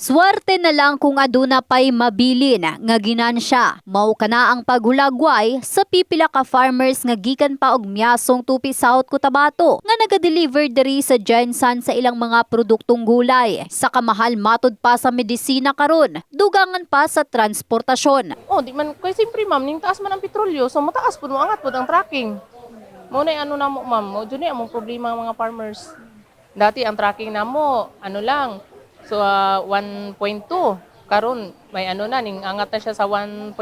Swerte na lang kung aduna pay mabilin nga ginansya. Mao kana ang paghulagway sa pipila ka farmers nga gikan pa og miyasong tupi South Cotabato nga naga-deliver diri sa Jensan sa ilang mga produktong gulay. Sa kamahal matud pa sa medisina karon, dugangan pa sa transportasyon. Oh, di man kay simpre ma'am, ning taas man ang petrolyo, so mataas pud mo angat pud ang tracking. Mo na ano na mo ma'am, mo jud ni among problema mga farmers. Dati ang tracking na mo, ano lang, so ah, 1.2 karon may ano na ning angat na siya sa 1.6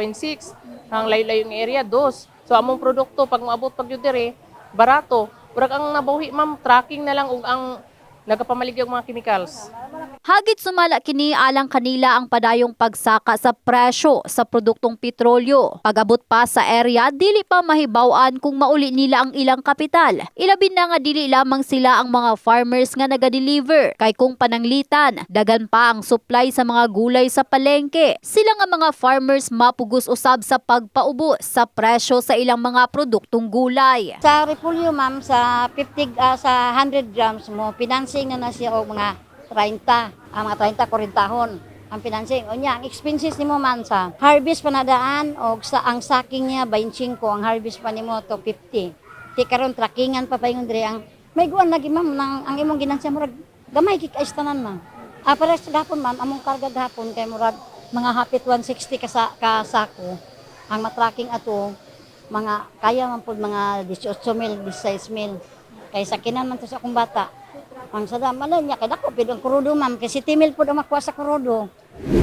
ang layo-layo ng area dos. So among produkto pag maabot pag yun dire barato. Murag ang nabuhi ma'am tracking na lang ug ang nagapamaligya og mga chemicals Hagit sumala kini alang kanila ang padayong pagsaka sa presyo sa produktong petrolyo. Pagabot pa sa area, dili pa mahibaw-an kung mauli nila ang ilang kapital. Ilabin na nga dili lamang sila ang mga farmers nga naga-deliver. Kay kung pananglitan, dagan pa ang supply sa mga gulay sa palengke. Sila nga mga farmers mapugos usab sa pagpaubo sa presyo sa ilang mga produktong gulay. Sa repolyo, ma'am, sa 50, ah, sa 100 grams mo, financing na na siya o mga 30, ah, mga 30, 40 tahon ang financing. O niya, ang expenses ni mo man sa harvest pa nadaan o sa ang saking niya 25, ang harvest pa nimo to 50. Ti karon trackingan pa pa yung dire ang may guwan lagi ma'am nang ang imong ginansya murag gamay kay kaistanan ma'am. Ah para sa gahapon ma'am, among karga gahapon kay murag mga hapit 160 ka, sa, ka sako. Ang matracking ato mga kaya man pud mga 18 mil, 16 mil. Kay sa kinan man sa akong bata. Ang sada man niya kay dako pid ang kurudo ma'am kasi 70 mil pud ang makuha sa kurudo.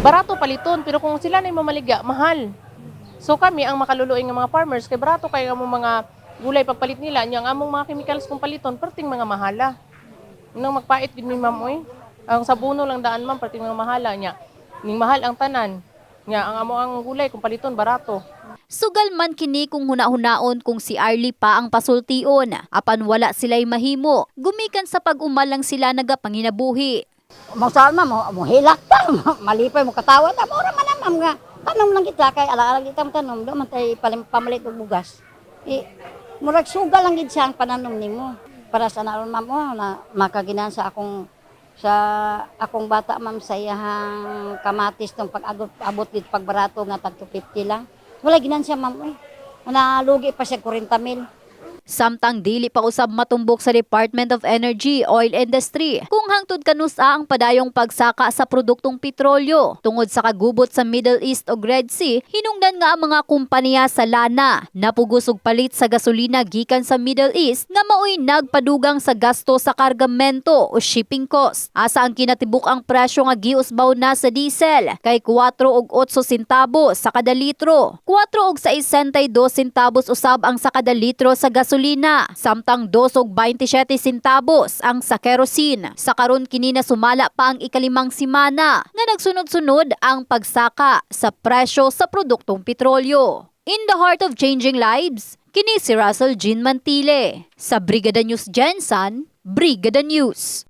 barato paliton pero kung sila na yung mamaligya mahal. So kami ang makaluluoy ng mga farmers kay barato kay among mga gulay pagpalit nila nya ang among mga chemicals kung paliton perting mga mahala. Nang magpait gid mi ma'am oy. Ang sabuno lang daan ma'am perting mga mahala nya ning mahal ang tanan. Nya ang amo ang gulay kung paliton barato Sugal man kini kung huna-hunaon kung si Arlie pa ang pasultion. Apan wala sila'y mahimo. Gumikan sa pag-umalang sila nagapanginabuhi. Mo saan ma'am mo, mo hilak ta, malipay mo katawa ta, mura man na, ma'am nga. Tanom lang kita kay ala-ala kita tanom, do man tay palim pamalit og bugas. Eh, murag sugal lang gid siya ang pananom nimo. Para sa naron ma'am oh, na makaginan sa akong sa akong bata ma'am sa iyahang kamatis tong pag-abot abot dito pagbarato nga tag 250 lang. Wala ginan siya ma'am. Eh. Nalugi pa siya 40 mil. Samtang dili pa usab matumbok sa Department of Energy Oil Industry kung hangtod kanusa ang padayong pagsaka sa produktong petrolyo. Tungod sa kagubot sa Middle East o Red Sea, hinungdan nga ang mga kumpanya sa lana napugos og palit sa gasolina gikan sa Middle East nga maoy nagpadugang sa gasto sa kargamento o shipping cost. Asa ang kinatibuk ang presyo nga giusbaw na sa diesel kay 4 og 8 centavos sa kada litro. 4 og 62 centavos usab ang sa kada litro sa gasolina, samtang 2 og 27 centavos ang sa kerosene. Sa karon kini na sumala pa ang ikalimang simana nga nagsunod-sunod ang pagsaka sa presyo sa produktong petrolyo. In the heart of changing lives, kini si Russell Jean Mantile. Sa Brigada News Jensen, Brigada News.